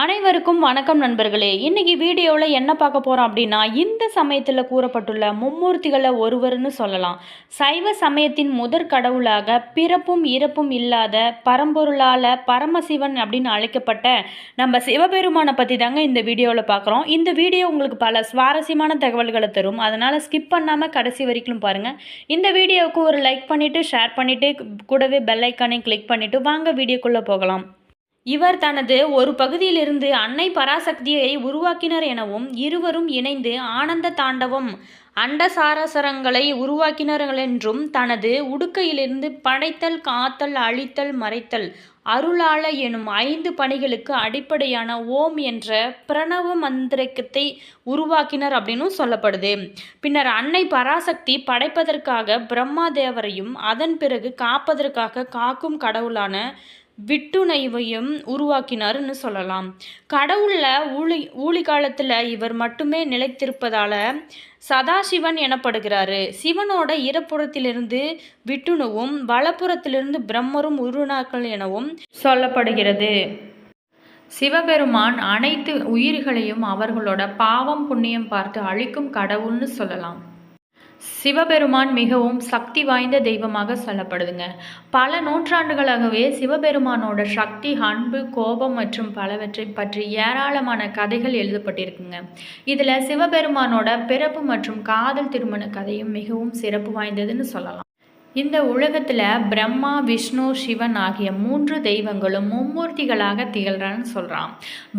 அனைவருக்கும் வணக்கம் நண்பர்களே. இன்றைக்கி வீடியோவில் என்ன பார்க்க போகிறோம் அப்படின்னா இந்த சமயத்தில் கூறப்பட்டுள்ள மும்மூர்த்திகளை ஒருவர்னு சொல்லலாம். சைவ சமயத்தின் முதற் கடவுளாக பிறப்பும் இறப்பும் இல்லாத பரம்பொருளால் பரமசிவன் அப்படின்னு அழைக்கப்பட்ட நம்ம சிவபெருமானை பற்றி தாங்க இந்த வீடியோவில் பார்க்குறோம். இந்த வீடியோ உங்களுக்கு பல சுவாரஸ்யமான தகவல்களை தரும். அதனால் ஸ்கிப் பண்ணாமல் கடைசி வரைக்கும் பாருங்கள் இந்த வீடியோவுக்கு ஒரு லைக் பண்ணிவிட்டு ஷேர் பண்ணிவிட்டு கூடவே பெல் ஐக்கானையும் கிளிக் பண்ணிவிட்டு வாங்க வீடியோக்குள்ளே போகலாம். இவர் தனது ஒரு பகுதியிலிருந்து அன்னை பராசக்தியை உருவாக்கினர் எனவும் இருவரும் இணைந்து ஆனந்த தாண்டவம் அண்டசாரசரங்களை உருவாக்கினார்கள் என்றும் தனது உடுக்கையிலிருந்து படைத்தல் காத்தல் அழித்தல் மறைத்தல் அருளாள எனும் ஐந்து பணிகளுக்கு அடிப்படையான ஓம் என்ற பிரணவ மந்திரக்கத்தை உருவாக்கினர் அப்படின்னும் சொல்லப்படுது. பின்னர் அன்னை பராசக்தி படைப்பதற்காக பிரம்மாதேவரையும் அதன் பிறகு காப்பதற்காக காக்கும் கடவுளான விட்டுணைவையும் உருவாக்கினார்னு சொல்லலாம். கடவுளில் ஊழி ஊழி காலத்தில் இவர் மட்டுமே நிலைத்திருப்பதால் சதாசிவன் எனப்படுகிறாரு. சிவனோட இடப்புறத்திலிருந்து விட்டுணுவும் வலப்புறத்திலிருந்து பிரம்மரும் உருணாக்கள் எனவும் சொல்லப்படுகிறது. சிவபெருமான் அனைத்து உயிர்களையும் அவர்களோட பாவம் புண்ணியம் பார்த்து அழிக்கும் கடவுள்னு சொல்லலாம். சிவபெருமான் மிகவும் சக்தி வாய்ந்த தெய்வமாக சொல்லப்படுதுங்க. பல நூற்றாண்டுகளாகவே சிவபெருமானோட சக்தி அன்பு கோபம் மற்றும் பலவற்றை பற்றி ஏராளமான கதைகள் எழுதப்பட்டிருக்குங்க. இதில் சிவபெருமானோட பிறப்பு மற்றும் காதல் திருமண கதையும் மிகவும் சிறப்பு வாய்ந்ததுன்னு சொல்லலாம். இந்த உலகத்தில் பிரம்மா விஷ்ணு சிவன் ஆகிய மூன்று தெய்வங்களும் மும்மூர்த்திகளாக திகழ்றான்னு சொல்கிறான்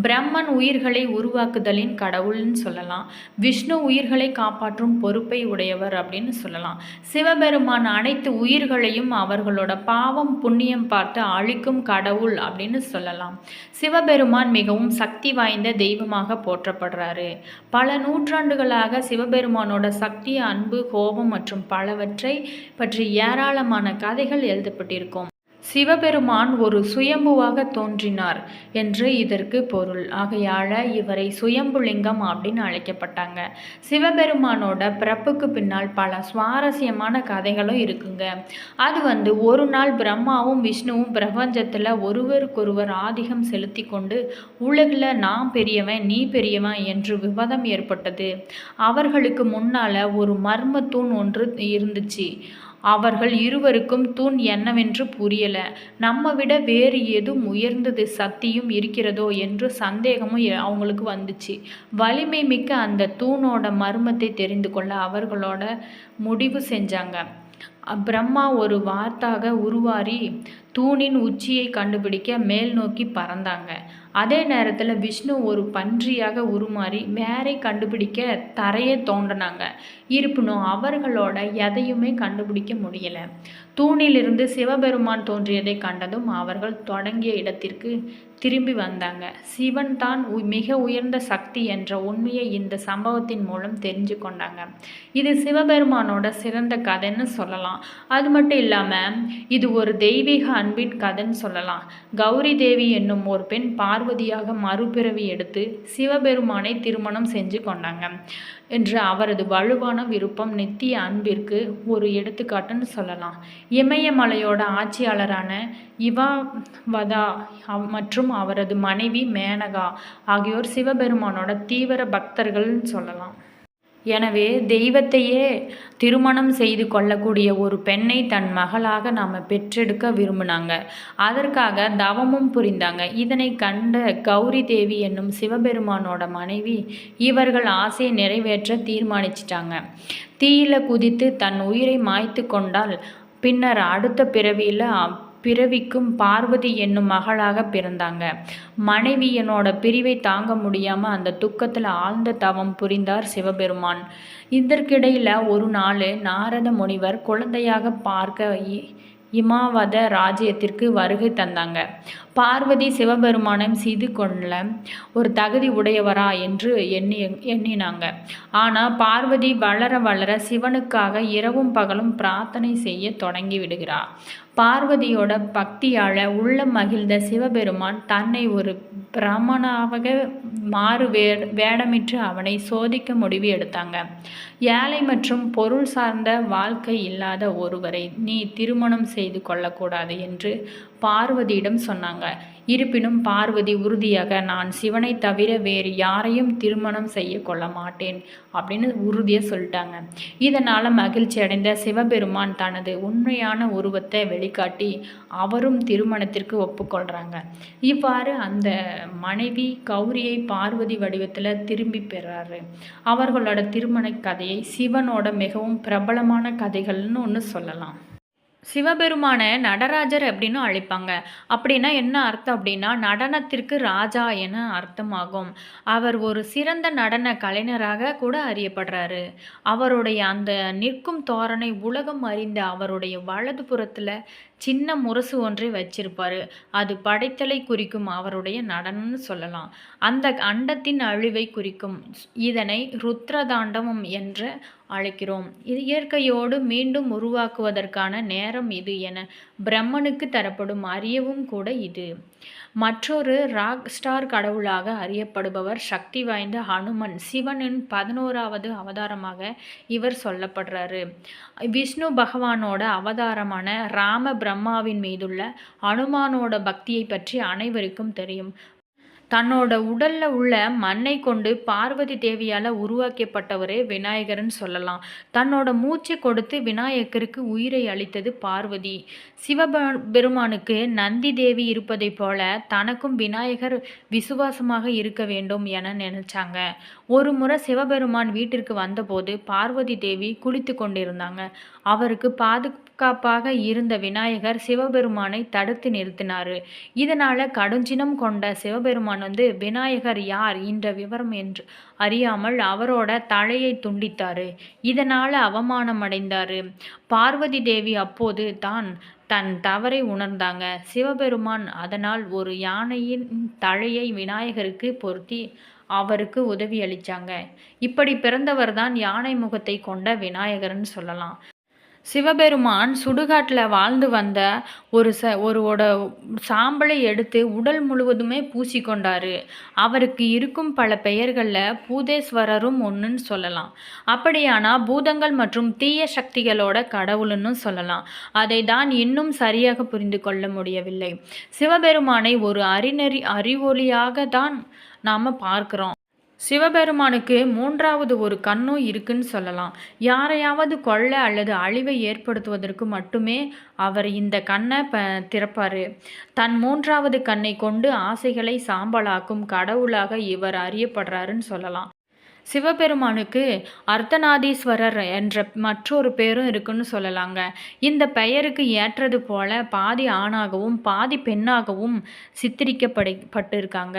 பிரம்மன் உயிர்களை உருவாக்குதலின் கடவுள்னு சொல்லலாம். விஷ்ணு உயிர்களை காப்பாற்றும் பொறுப்பை உடையவர் அப்படின்னு சொல்லலாம். சிவபெருமான் அனைத்து உயிர்களையும் அவர்களோட பாவம் புண்ணியம் பார்த்து அழிக்கும் கடவுள் அப்படின்னு சொல்லலாம். சிவபெருமான் மிகவும் சக்தி வாய்ந்த தெய்வமாக போற்றப்படுறாரு. பல நூற்றாண்டுகளாக சிவபெருமானோட சக்தி அன்பு கோபம் மற்றும் பலவற்றை பற்றி ஏராளமான கதைகள் எழுதப்பட்டிருக்கும். சிவபெருமான் ஒரு சுயம்புவாக தோன்றினார் என்று இதற்கு பொருள். ஆகையால இவரை சுயம்புலிங்கம் அப்படின்னு அழைக்கப்பட்டாங்க. சிவபெருமானோட பிறப்புக்கு பின்னால் பல சுவாரஸ்யமான கதைகளும் இருக்குங்க. அது வந்து ஒரு நாள் பிரம்மாவும் விஷ்ணுவும் பிரபஞ்சத்தில் ஒருவருக்கொருவர் ஆதிக்கம் செலுத்தி கொண்டு உலகில் நான் பெரியவன் நீ பெரியவன் என்று விவாதம் ஏற்பட்டது. அவர்களுக்கு முன்னால் ஒரு மர்ம தூண் ஒன்று இருந்துச்சு. அவர்கள் இருவருக்கும் தூண் என்னவென்று புரியல. நம்ம விட வேறு எதுவும் உயர்ந்தது சக்தியும் இருக்கிறதோ என்று சந்தேகமும் அவங்களுக்கு வந்துச்சு. வலிமை மிக்க அந்த தூணோட மர்மத்தை தெரிந்து கொள்ள அவர்களோட முடிவு செஞ்சாங்க. பிரம்மா ஒரு வார்த்தாக உருவாரி தூணின் உச்சியை கண்டுபிடிக்க மேல் நோக்கி பறந்தாங்க. அதே நேரத்தில் விஷ்ணு ஒரு பன்றியாக உருமாறி மேரை கண்டுபிடிக்க தரையை தோண்டினாங்க. இருப்பினும் அவர்களோட எதையுமே கண்டுபிடிக்க முடியலை. தூணிலிருந்து சிவபெருமான் தோன்றியதை கண்டதும் அவர்கள் தொடங்கிய இடத்திற்கு திரும்பி வந்தாங்க. சிவன் தான் மிக உயர்ந்த சக்தி என்ற உண்மையை இந்த சம்பவத்தின் மூலம் தெரிஞ்சு கொண்டாங்க. இது சிவபெருமானோட சிறந்த கதைன்னு சொல்லலாம். அது மட்டும் இல்லாமல் இது ஒரு தெய்வீக அன்பின் கதைன்னு சொல்லலாம். கௌரி தேவி என்னும் ஒரு பெண் பார்வதியாக மறுபிறவி எடுத்து சிவபெருமானை திருமணம் செஞ்சு கொண்டாங்க என்று அவரது வலுவான விருப்பம் நித்திய அன்பிற்கு ஒரு எடுத்துக்காட்டுன்னு சொல்லலாம். இமயமலையோட ஆட்சியாளரான இவா வதா மற்றும் அவரது மனைவி மேனகா ஆகியோர் சிவபெருமானோட தீவிர பக்தர்கள்னு சொல்லலாம். எனவே தெய்வத்தையே திருமணம் செய்து கொள்ளக்கூடிய ஒரு பெண்ணை தன் மகளாக நாம் பெற்றெடுக்க விரும்பினாங்க. அதற்காக தவமும் புரிந்தாங்க. இதனை கண்ட கௌரி தேவி என்னும் சிவபெருமானோட மனைவி இவர்கள் ஆசையை நிறைவேற்ற தீர்மானிச்சிட்டாங்க. தீயில குதித்து தன் உயிரை மாய்த்து கொண்டால் பின்னர் அடுத்த பிறவியில் பிறவிக்கும் பார்வதி என்னும் மகளாக பிறந்தாங்க. மனைவி என்னோட பிரிவை தாங்க முடியாமல் அந்த துக்கத்தில் ஆழ்ந்த தவம் புரிந்தார் சிவபெருமான். இதற்கிடையில் ஒரு நாள் நாரத முனிவர் குழந்தையாக பார்க்க இமாவத ராஜ்யத்திற்கு வருகை தந்தாங்க. பார்வதி சிவபெருமானம் செய்து கொள்ள ஒரு தகுதி உடையவரா என்று எண்ணி எண்ணினாங்க. ஆனால் பார்வதி வளர வளர சிவனுக்காக இரவும் பகலும் பிரார்த்தனை செய்ய தொடங்கி விடுகிறார் பார்வதியோட பக்தியால் உள்ள மகிழ்ந்த சிவபெருமான் தன்னை ஒரு பிரமணாக மாறு வே வேடமிட்டு அவனை சோதிக்க முடிவு எடுத்தாங்க. ஏழை மற்றும் பொருள் சார்ந்த வாழ்க்கை இல்லாத ஒருவரை நீ திருமணம் செய்து கொள்ளக்கூடாது என்று பார்வதியிடம் சொன்னாங்க. இருப்பினும் பார்வதி உறுதியாக நான் சிவனை தவிர வேறு யாரையும் திருமணம் செய்ய கொள்ள மாட்டேன் அப்படின்னு உறுதியாக சொல்லிட்டாங்க. இதனால் மகிழ்ச்சி அடைந்த சிவபெருமான் தனது உண்மையான உருவத்தை வெளிக்காட்டி அவரும் திருமணத்திற்கு ஒப்புக்கொள்கிறாங்க இவ்வாறு அந்த மனைவி கௌரியை பார்வதி வடிவத்தில் திரும்பி பெறாரு. அவர்களோட திருமண கதையை சிவனோட மிகவும் பிரபலமான கதைகள்னு ஒன்று சொல்லலாம். சிவபெருமானை நடராஜர் அப்படின்னு அழைப்பாங்க. அப்படின்னா என்ன அர்த்தம் அப்படின்னா நடனத்திற்கு ராஜா என அர்த்தமாகும். அவர் ஒரு சிறந்த நடன கலைஞராக கூட அறியப்படுறாரு. அவருடைய அந்த நிற்கும் தோரணை உலகம் அறிந்த அவருடைய வலது புறத்தில் சின்ன முரசு ஒன்றை வச்சிருப்பாரு. அது படைத்தலை குறிக்கும் அவருடைய நடனம்னு சொல்லலாம். அந்த அண்டத்தின் அழிவை குறிக்கும். இதனை ருத்ரதாண்டவம் என்ற அழைக்கிறோம். இது இயற்கையோடு மீண்டும் உருவாக்குவதற்கான நேரம் இது என பிரம்மனுக்கு தரப்படும் அறியவும் கூட இது. மற்றொரு ராக் ஸ்டார் கடவுளாக அறியப்படுபவர் சக்தி வாய்ந்த ஹனுமன். சிவனின் பதினோராவது அவதாரமாக இவர் சொல்லப்படுறாரு. விஷ்ணு பகவானோட அவதாரமான ராம பிரம்மாவின் மீதுள்ள ஹனுமானோட பக்தியை பற்றி அனைவருக்கும் தெரியும். தன்னோட உடல்ல உள்ள மண்ணை கொண்டு பார்வதி தேவியால் உருவாக்கப்பட்டவரே விநாயகர்னு சொல்லலாம். தன்னோட மூச்சை கொடுத்து விநாயகருக்கு உயிரை அளித்தது பார்வதி. சிவபெருமானுக்கு நந்தி தேவி இருப்பதை போல தனக்கும் விநாயகர் விசுவாசமாக இருக்க வேண்டும் என நினைச்சாங்க. ஒரு முறை சிவபெருமான் வீட்டிற்கு வந்தபோது பார்வதி தேவி குளித்து கொண்டிருந்தாங்க. அவருக்கு தற்காப்பாக இருந்த விநாயகர் சிவபெருமானை தடுத்து நிறுத்தினார். இதனால் கடுஞ்சினம் கொண்ட சிவபெருமான் வந்து விநாயகர் யார் என்ற விவரம் என்று அறியாமல் அவரோட தலையை துண்டித்தார். இதனால் அவமானம் அடைந்தார் பார்வதி தேவி அப்போது தான் தன் தவறை உணர்ந்தாங்க. சிவபெருமான் அதனால் ஒரு யானையின் தலையை விநாயகருக்கு பொருத்தி அவருக்கு உதவி அளித்தாங்க இப்படி பிறந்தவர் தான் யானை முகத்தை கொண்ட விநாயகர்னு சொல்லலாம். சிவபெருமான் சுடுகாட்டில் வாழ்ந்து வந்த ஒரு ச ஒருவோட சாம்பலை எடுத்து உடல் முழுவதுமே பூசிக்கொண்டாரு அவருக்கு இருக்கும் பல பெயர்களில் பூதேஸ்வரரும் ஒன்றுன்னு சொல்லலாம். அப்படியானால் பூதங்கள் மற்றும் தீய சக்திகளோட கடவுள்னு சொல்லலாம். அதை தான் இன்னும் சரியாக புரிந்து கொள்ள முடியவில்லை. சிவபெருமானை ஒரு அறிநெறி அறிவொளியாக தான் நாம் பார்க்குறோம். சிவபெருமானுக்கு மூன்றாவது ஒரு கண்ணும் இருக்குன்னு சொல்லலாம். யாரையாவது கொள்ள அல்லது அழிவை ஏற்படுத்துவதற்கு மட்டுமே அவர் இந்த கண்ணை ப திறப்பார். தன் மூன்றாவது கண்ணை கொண்டு ஆசைகளை சாம்பலாக்கும் கடவுளாக இவர் அறியப்படுறாருன்னு சொல்லலாம். சிவபெருமானுக்கு அர்த்தநாதீஸ்வரர் என்ற மற்றொரு பேரும் இருக்குன்னு சொல்லலாங்க. இந்த பெயருக்கு ஏற்றது போல பாதி ஆணாகவும் பாதி பெண்ணாகவும் சித்தரிக்கப்பட்டிருக்காங்க.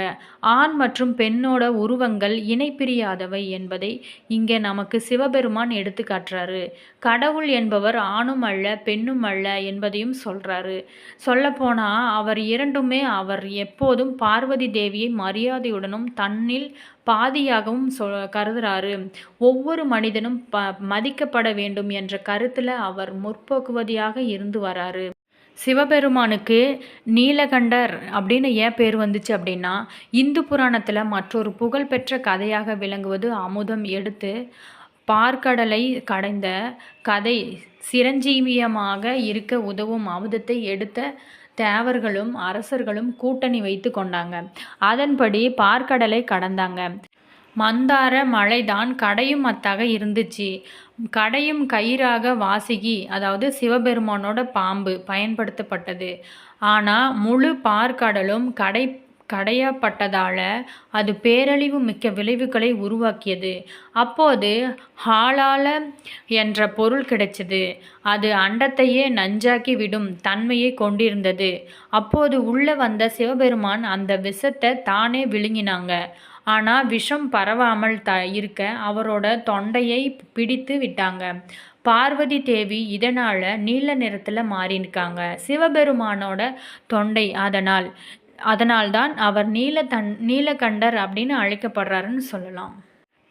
ஆண் மற்றும் பெண்ணோட உருவங்கள் இணைப்பிரியாதவை என்பதை இங்கே நமக்கு சிவபெருமான் எடுத்து காட்டுறாரு. கடவுள் என்பவர் ஆணும் அல்ல பெண்ணும் அல்ல என்பதையும் சொல்கிறாரு சொல்லப்போனால் அவர் இரண்டுமே அவர் எப்போதும் பார்வதி தேவியை மரியாதையுடனும் தன்னில் பாதியாகவும் சொ கருதுகிறாரு ஒவ்வொரு மனிதனும் ப மதிக்கப்பட வேண்டும் என்ற கருத்தில் அவர் முற்போக்குவதியாக இருந்து வராரு. சிவபெருமானுக்கு நீலகண்டர் அப்படின்னு ஏன் பேர் வந்துச்சு அப்படின்னா இந்து புராணத்தில் மற்றொரு புகழ்பெற்ற கதையாக விளங்குவது அமுதம் எடுத்து பார்க்கடலை கடைந்த கதை சிரஞ்சீவியமாக இருக்க உதவும் அமுதத்தை எடுத்த தேவர்களும் அரசர்களும் கூட்டணி வைத்து கொண்டாங்க. அதன்படி பார்க்கடலை கடந்தாங்க. மந்தார மலைதான் கடையும் மத்தாக இருந்துச்சு. கடையும் கயிறாக வாசிகி அதாவது சிவபெருமானோட பாம்பு பயன்படுத்தப்பட்டது. ஆனால் முழு பார்க்கடலும் கடை கடையப்பட்டதால் அது பேரழிவு மிக்க விளைவுகளை உருவாக்கியது. அப்போது ஹாலால என்ற பொருள் கிடைச்சது. அது அண்டத்தையே நஞ்சாக்கி விடும் தன்மையை கொண்டிருந்தது. அப்போது உள்ளே வந்த சிவபெருமான் அந்த விஷத்தை தானே விழுங்கினாங்க. ஆனால் விஷம் பரவாமல் த இருக்க அவரோட தொண்டையை பிடித்து விட்டாங்க. பார்வதி தேவி இதனால் நீல நிறத்தில் மாறியிருக்காங்க சிவபெருமானோட தொண்டை அதனால் அதனால்தான் அவர் நீல தன் நீலகண்டர் அப்படின்னு அழைக்கப்படுறாருன்னு சொல்லலாம்.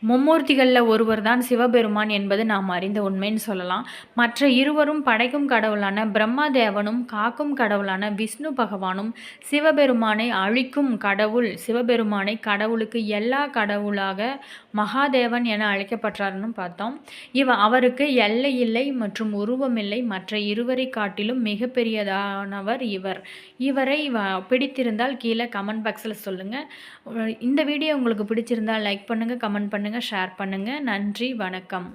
மும்மூர்த்திகளில் ஒருவர் தான் சிவபெருமான் என்பது நாம் அறிந்த உண்மைன்னு சொல்லலாம். மற்ற இருவரும் படைக்கும் கடவுளான பிரம்மதேவனும் காக்கும் கடவுளான விஷ்ணு பகவானும் சிவபெருமானை அழிக்கும் கடவுள் சிவபெருமானை கடவுளுக்கு எல்லா கடவுளாக மகாதேவன் என அழைக்கப்பட்டார்னு பார்த்தோம். இவ அவருக்கு எல்லை இல்லை மற்றும் உருவமில்லை மற்ற இருவரை காட்டிலும் மிகப்பெரியதானவர் இவர். இவரை பிடித்திருந்தால் கீழே கமெண்ட் பாக்ஸில் சொல்லுங்கள் இந்த வீடியோ உங்களுக்கு பிடிச்சிருந்தால் லைக் பண்ணுங்கள் கமெண்ட் பண்ணுங்கள் ஷேர் பண்ணுங்கள் நன்றி வணக்கம்.